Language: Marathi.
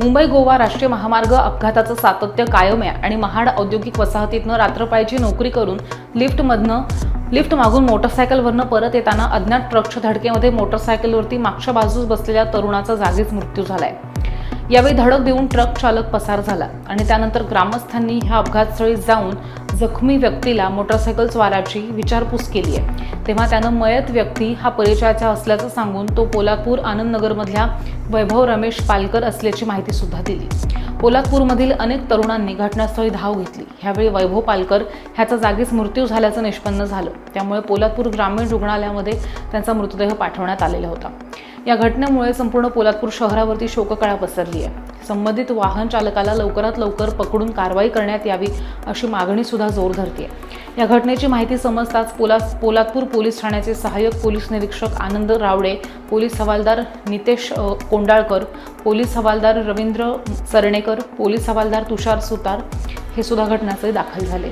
मुंबई गोवा राष्ट्रीय महामार्ग अपघाताचं सातत्य कायम आहे आणि महाड औद्योगिक वसाहतीतनं रात्रपाळीची नोकरी करून लिफ्टमधनं लिफ्ट मागून मोटरसायकलवरनं परत येताना अज्ञात ट्रकच्या धडकेमध्ये मोटरसायकलवरती मागच्या बाजूस बसलेल्या तरुणाचा जागीच मृत्यू झालाय. यावेळी धडक देऊन ट्रक चालक पसार झाला आणि त्यानंतर ग्रामस्थांनी ह्या अपघातस्थळी जाऊन जखमी व्यक्तीला मोटरसायकल स्वाराची विचारपूस केली आहे. तेव्हा त्यानं मयत व्यक्ती हा परिचयाचा असल्याचं सांगून तो पोलादपूर आनंदनगरमधल्या वैभव रमेश पालकर असल्याची माहिती सुद्धा दिली. पोलादपूरमधील अनेक तरुणांनी घटनास्थळी धाव घेतली. ह्यावेळी वैभव पालकर ह्याचा जागीच मृत्यू झाल्याचं निष्पन्न झालं. त्यामुळे पोलादपूर ग्रामीण रुग्णालयामध्ये त्यांचा मृतदेह पाठवण्यात आलेला होता. या घटनेमुळे संपूर्ण पोलादपूर शहरावरती शोककळा पसरली आहे. संबंधित वाहन चालकाला लवकरात लवकर पकडून कारवाई करण्यात यावी अशी मागणी सुद्धा जोर धरते या घटनेची माहिती समजताच पोला पोलादपूर पोलीस ठाण्याचे सहाय्यक पोलीस निरीक्षक आनंद रावडे पोलीस हवालदार नितेश कोंडाळकर पोलीस हवालदार रवींद्र सरणेकर पोलीस हवालदार तुषार सुतार हे सुद्धा घटनास्थळी दाखल झाले.